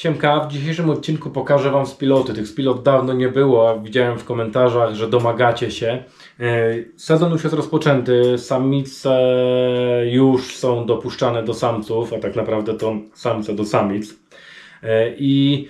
Siemka, w dzisiejszym odcinku pokażę Wam spiloty. Tych spilot dawno nie było, a widziałem w komentarzach, że domagacie się. E, Sezon już jest rozpoczęty, samice już są dopuszczane do samców, a tak naprawdę to samce do samic. E, I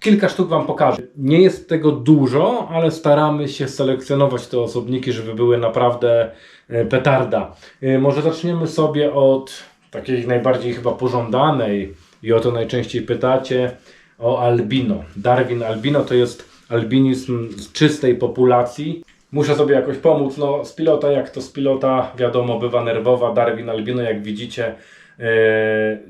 kilka sztuk Wam pokażę. Nie jest tego dużo, ale staramy się selekcjonować te osobniki, żeby były naprawdę e, petarda. Może zaczniemy sobie od takiej najbardziej chyba pożądanej i o to najczęściej pytacie, o albino. Darwin albino to jest albinizm z czystej populacji. Muszę sobie jakoś pomóc. No, z pilota, jak to z pilota, wiadomo, bywa nerwowa. Darwin albino, jak widzicie, e,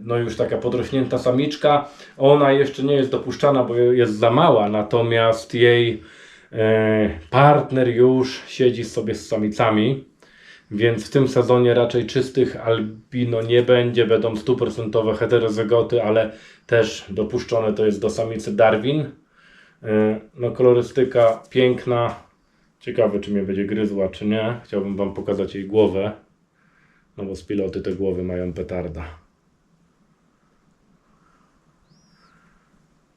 no już taka podrośnięta samiczka. Ona jeszcze nie jest dopuszczana, bo jest za mała, natomiast jej e, partner już siedzi sobie z samicami. Więc w tym sezonie raczej czystych albino nie będzie, będą stuprocentowe heterozygoty, ale też dopuszczone to jest do samicy Darwin. Yy, No kolorystyka piękna. Ciekawe czy mnie będzie gryzła czy nie. Chciałbym Wam pokazać jej głowę. No bo z piloty te głowy mają petarda.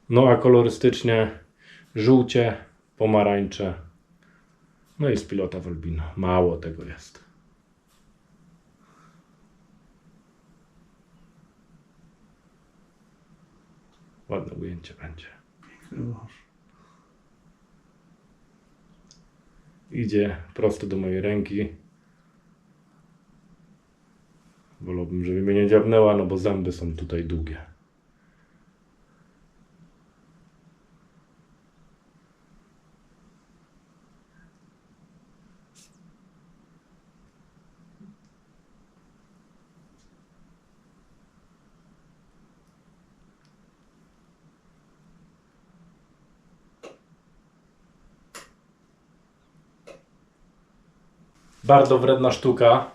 No a kolorystycznie żółcie, pomarańcze. No i z pilota w albino. Mało tego jest. Ładne ujęcie będzie. Idzie prosto do mojej ręki. Wolałbym, żeby mnie nie dziabnęła, no bo zęby są tutaj długie. Bardzo wredna sztuka.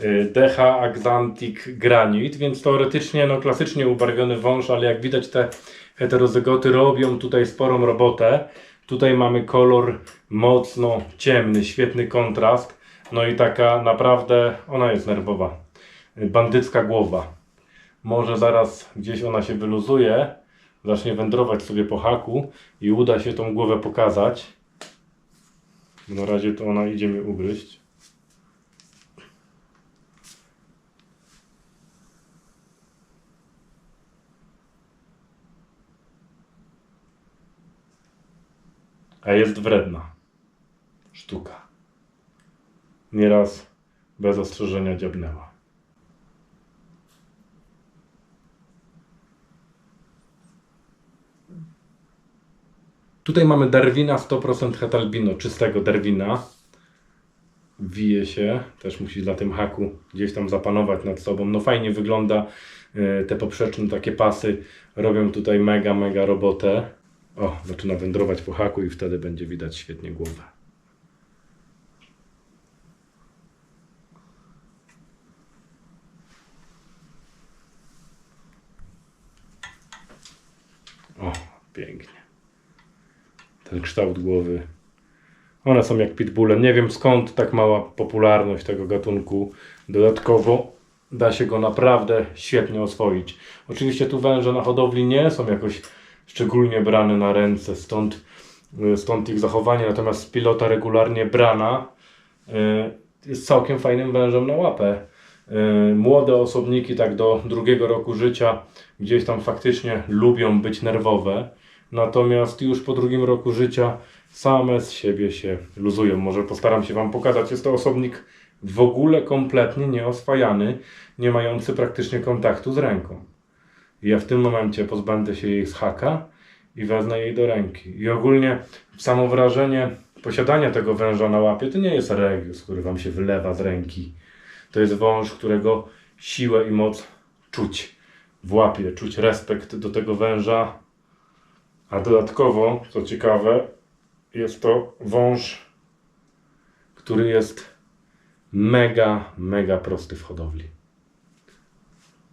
Y, Decha Axanthic Granite, więc teoretycznie no, klasycznie ubarwiony wąż, ale jak widać te heterozygoty robią tutaj sporą robotę. Tutaj mamy kolor mocno ciemny, świetny kontrast. No i taka naprawdę, ona jest nerwowa. Bandycka głowa. Może zaraz gdzieś ona się wyluzuje, zacznie wędrować sobie po haku i uda się tą głowę pokazać. Na razie to ona idzie mi ugryźć. A jest wredna. Sztuka. Nieraz bez ostrzeżenia dziabnęła. Tutaj mamy Darwina 100% hetalbino, czystego Darwina. Wije się, też musi na tym haku gdzieś tam zapanować nad sobą. No fajnie wygląda e, te poprzeczne takie pasy. Robią tutaj mega, mega robotę. O, zaczyna wędrować po haku i wtedy będzie widać świetnie głowę. O, pięknie. Ten kształt głowy. One są jak pitbulle. Nie wiem skąd tak mała popularność tego gatunku. Dodatkowo da się go naprawdę świetnie oswoić. Oczywiście tu węże na hodowli nie są jakoś szczególnie brane na ręce, stąd, y, stąd ich zachowanie. Natomiast pilota regularnie brana y, jest całkiem fajnym wężem na łapę. Y, Młode osobniki, tak do drugiego roku życia, gdzieś tam faktycznie lubią być nerwowe. Natomiast już po drugim roku życia same z siebie się luzują. Może postaram się Wam pokazać. Jest to osobnik w ogóle kompletnie nieoswajany, nie mający praktycznie kontaktu z ręką. I ja w tym momencie pozbędę się jej z haka i wezmę jej do ręki. I ogólnie samo wrażenie posiadania tego węża na łapie to nie jest regius, który Wam się wylewa z ręki. To jest wąż, którego siłę i moc czuć w łapie, czuć respekt do tego węża. A dodatkowo, co ciekawe, jest to wąż, który jest mega, mega prosty w hodowli.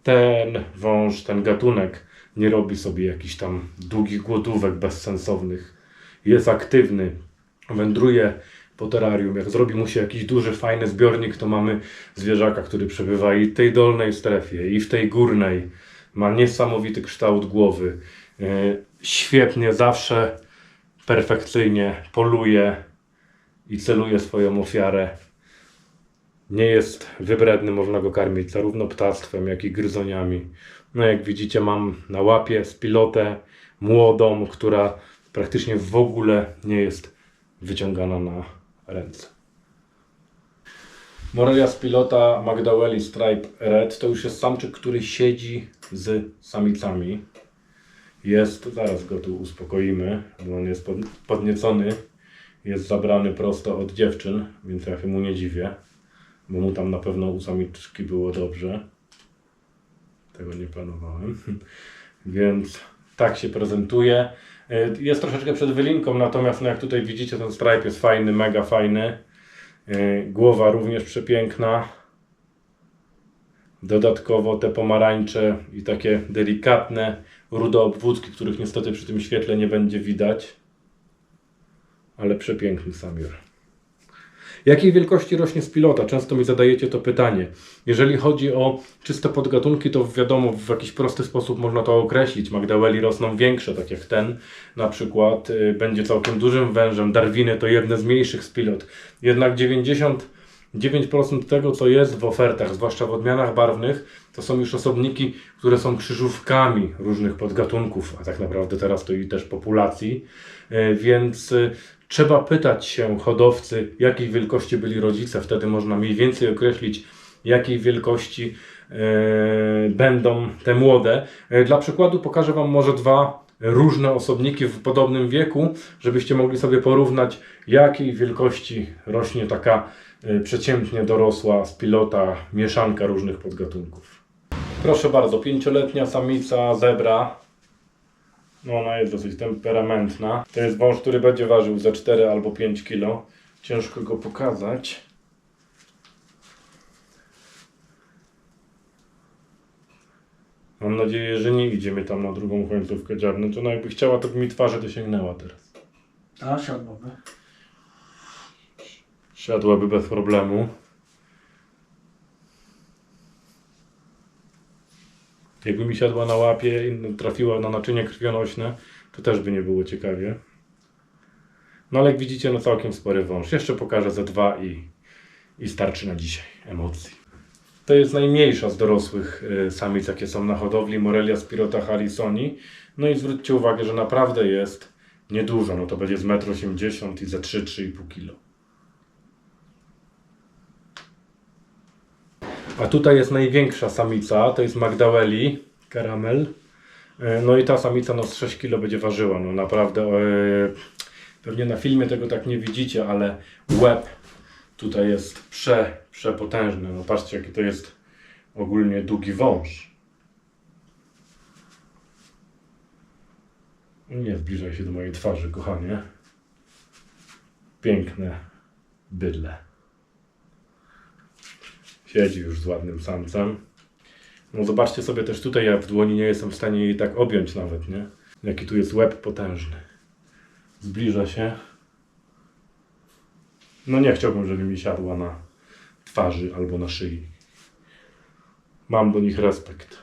Ten wąż, ten gatunek nie robi sobie jakichś tam długich głodówek bezsensownych. Jest aktywny, wędruje po terrarium. Jak zrobi mu się jakiś duży, fajny zbiornik, to mamy zwierzaka, który przebywa i w tej dolnej strefie, i w tej górnej. Ma niesamowity kształt głowy. E, Świetnie, zawsze perfekcyjnie poluje i celuje swoją ofiarę. Nie jest wybredny, można go karmić zarówno ptactwem, jak i gryzoniami. No jak widzicie, mam na łapie spilotę młodą, która praktycznie w ogóle nie jest wyciągana na ręce. Morelia z pilota Magdaleli Stripe Red to już jest samczyk, który siedzi z samicami. Jest, zaraz go tu uspokoimy, bo on jest pod, podniecony. Jest zabrany prosto od dziewczyn, więc ja się mu nie dziwię, bo mu tam na pewno u samiczki było dobrze. Tego nie planowałem. Więc tak się prezentuje. Y, Jest troszeczkę przed wylinką, natomiast no jak tutaj widzicie, ten stripe jest fajny, mega fajny. Y, Głowa również przepiękna. Dodatkowo te pomarańcze i takie delikatne rude obwódki, których niestety przy tym świetle nie będzie widać. Ale przepiękny samiur. Jakiej wielkości rośnie z pilota? Często mi zadajecie to pytanie. Jeżeli chodzi o czyste podgatunki, to wiadomo, w jakiś prosty sposób można to określić. Magdaleli rosną większe, tak jak ten na przykład. y, Będzie całkiem dużym wężem. Darwiny to jedne z mniejszych z pilot. Jednak 99% tego, co jest w ofertach, zwłaszcza w odmianach barwnych, to są już osobniki, które są krzyżówkami różnych podgatunków, a tak naprawdę teraz to i też populacji. Y, Więc y, trzeba pytać się hodowcy, jakiej wielkości byli rodzice. Wtedy można mniej więcej określić, jakiej wielkości e, będą te młode. E, Dla przykładu pokażę Wam może dwa różne osobniki w podobnym wieku, żebyście mogli sobie porównać, jakiej wielkości rośnie taka e, przeciętnie dorosła z pilota mieszanka różnych podgatunków. Proszę bardzo, pięcioletnia samica zebra. No ona jest dosyć temperamentna. To jest wąż, który będzie ważył za 4 albo 5 kg. Ciężko go pokazać. Mam nadzieję, że nie idzie mnie tam na drugą końcówkę dziarnąć. Ona jakby chciała, to by mi twarzy dosięgnęła teraz. A, siadłoby. Siadłaby bez problemu. Jakby mi siadła na łapie i trafiła na naczynie krwionośne, to też by nie było ciekawie. No ale jak widzicie, no całkiem spory wąż. Jeszcze pokażę ze dwa i, i starczy na dzisiaj emocji. To jest najmniejsza z dorosłych y, samic, jakie są na hodowli, Morelia spirota harrisoni. No i zwróćcie uwagę, że naprawdę jest niedużo, no to będzie z 1,80 m i za 3-3,5 kg. A tutaj jest największa samica, to jest Magdaleli, karamel. E, No i ta samica no z 6 kg będzie ważyła, no naprawdę. e, Pewnie na filmie tego tak nie widzicie, ale łeb tutaj jest prze, przepotężny. No patrzcie jaki to jest ogólnie długi wąż. Nie zbliżaj się do mojej twarzy, kochanie. Piękne bydle. Siedzi już z ładnym samcem. No zobaczcie sobie też tutaj, ja w dłoni nie jestem w stanie jej tak objąć nawet, nie? Jaki tu jest łeb potężny. Zbliża się. No nie chciałbym, żeby mi siadła na twarzy albo na szyi. Mam do nich respekt.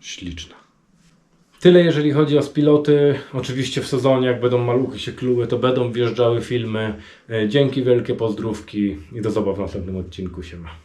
Śliczna. Tyle jeżeli chodzi o spiloty. Oczywiście w sezonie, jak będą maluchy się kluły, to będą wjeżdżały filmy. E, Dzięki wielkie, pozdrówki i do zobaczenia w następnym odcinku. Siema.